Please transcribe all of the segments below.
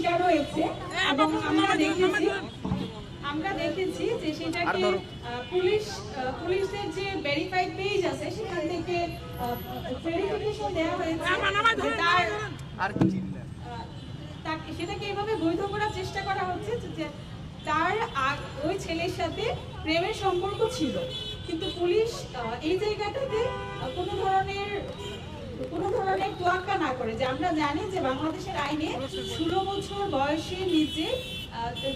শিকার হয়েছে এবং আমরা দেখেছি আমরা দেখেছি যে সেটাকে পুলিশ পুলিশের যে ভেরিফাইড পেজ আছে সেখান থেকে ভেরিফিকেশন দেওয়া হয়েছে তার আর কি তাকে সেটাকে এভাবে বৈধ করার চেষ্টা করা হচ্ছে যে- যে তার ওই ছেলের সাথে প্রেমের সম্পর্ক ছিল। কিন্তু পুলিশ এই জায়গাটাতে আহ, কোনো ধরনের কোনো ধরনের তোয়াক্কা না করে যে আমরা জানি যে বাংলাদেশের আইনে ষোলো বছর বয়সের নিচে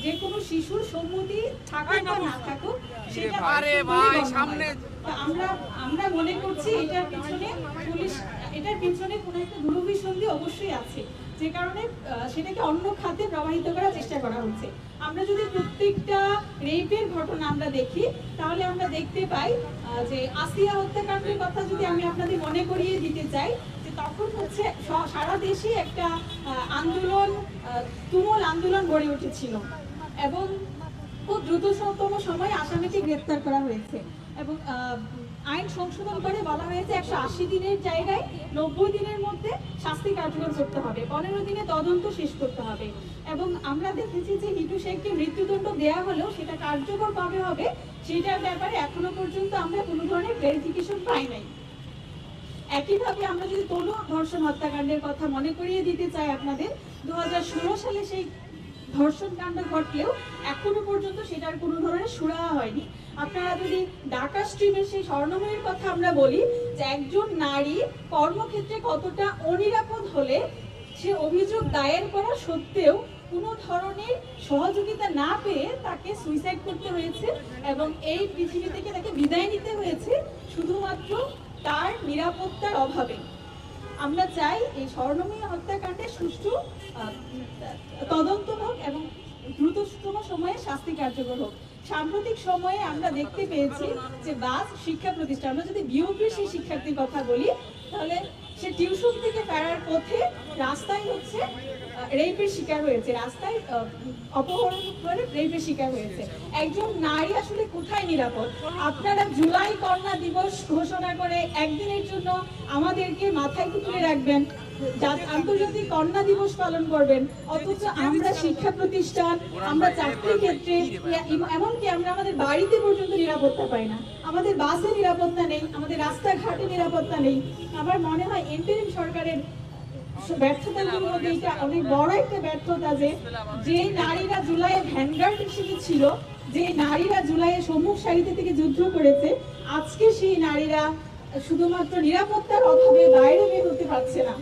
যে কোনো শিশুর সম্মতি থাকুক বা না থাকুক সেটা আমরা আমরা মনে করছি এটার পিছনে পুলিশ এটার পিছনে কোনো একটা দুরভিসন্ধি অবশ্যই আছে যে কারণে সেটাকে অন্য খাতে প্রবাহিত করার চেষ্টা করা হচ্ছে। আমরা যদি প্রত্যেকটা রেপের ঘটনা আমরা দেখি তাহলে আমরা দেখতে পাই যে আসিয়া হত্যাকাণ্ডের কথা যদি আমি আপনাদের মনে করিয়ে দিতে চাই তখন হচ্ছে সারা দেশে একটা আন্দোলন তুমুল আন্দোলন গড়ে উঠেছিল। এবং খুব দ্রুততম সময়ে আসামিকে গ্রেপ্তার করা হয়েছে। এবং আইন সংশোধন করে বলা হয়েছে একশো আশি দিনের জায়গায় নব্বই দিনের মধ্যে শাস্তি কার্যকর করতে হবে। পনেরো দিনে তদন্ত শেষ করতে হবে। এবং আমরা দেখেছি যে হিটু শেখকে মৃত্যুদণ্ড দেয়া হলেও সেটা কার্যকর কবে হবে, সেটার ব্যাপারে এখনও পর্যন্ত আমরা কোনো ধরনের ক্লারিফিকেশন পাই নাই। একইভাবে আমরা যদি তনু ধর্ষণ হত্যাকাণ্ডের কথা মনে করিয়ে দিতে চাই আপনাদের, দুহাজার ষোলো সালে সেই ধর্ষণ কাণ্ড ঘটলেও এখনও পর্যন্ত সেটার কোনো ধরনের সুরাহা হয়নি। আপনারা যদি ঢাকা স্ট্রিমের সেই স্বর্ণময়ের কথা আমরা বলি, যে একজন নারী কর্মক্ষেত্রে কতটা অনিরাপদ হলে সে অভিযোগ দায়ের করা সত্ত্বেও কোনো ধরনের সহযোগিতা না পেয়ে তাকে সুইসাইড করতে হয়েছে এবং এই পৃথিবী থেকে তাকে বিদায় নিতে হয়েছে। শুধুমাত্র তার নিরাপত্তার অভাবে। আমরা চাই এই স্বর্ণময়ী হত্যাকাণ্ডে সুষ্ঠু তদন্ত হোক এবং দ্রুততম সময়ে শাস্তি কার্যকর হোক। সাম্প্রতিক সময়ে আমরা দেখতে পেয়েছি যে বাস শিক্ষা প্রতিষ্ঠান, আমরা যদি বিওপির সেই শিক্ষার্থীর কথা বলি, তাহলে সে টিউশন থেকে ফেরার পথে রাস্তায় হচ্ছে রেপের শিকার হয়েছে। রাস্তায় অপহরণ করে রেপের শিকার হয়েছে। একজন নারী আসলে কোথায় নিরাপদ? আপনারা জুলাই কন্যা দিবস ঘোষণা করে একদিনের জন্য আমাদেরকে মাথায় তুলে রাখবেন। আন্তর্জাতিক কন্যা দিবস পালন করবেন, অথচ আমরা শিক্ষা প্রতিষ্ঠান, আমরা চাকরি ক্ষেত্রে এমনকি আমরা আমাদের বাড়িতে পর্যন্ত নিরাপত্তা পাই না। আমাদের বাসে নিরাপত্তা নেই, আমাদের রাস্তাঘাটে নিরাপত্তা নেই। আমার মনে হয় এন্টারিম সরকারের নারীরা শুধুমাত্র নিরাপত্তার অভাবে বাইরে বের হতে পারছে না।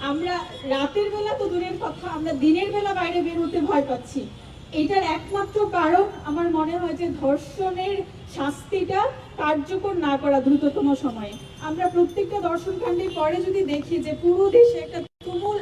আমরা রাতের বেলা তো দূরের কথা, আমরা দিনের বেলা বাইরে বেরোতে ভয় পাচ্ছি। এটার একমাত্র কারণ আমার মনে হয় যে ধর্ষণের শাস্তিটা কার্যকর না করা দ্রুততম সময়ে। আমরা প্রত্যেকটা দর্শনকাণ্ডের পরে যদি দেখি যে পুরো দেশে একটা তুমুল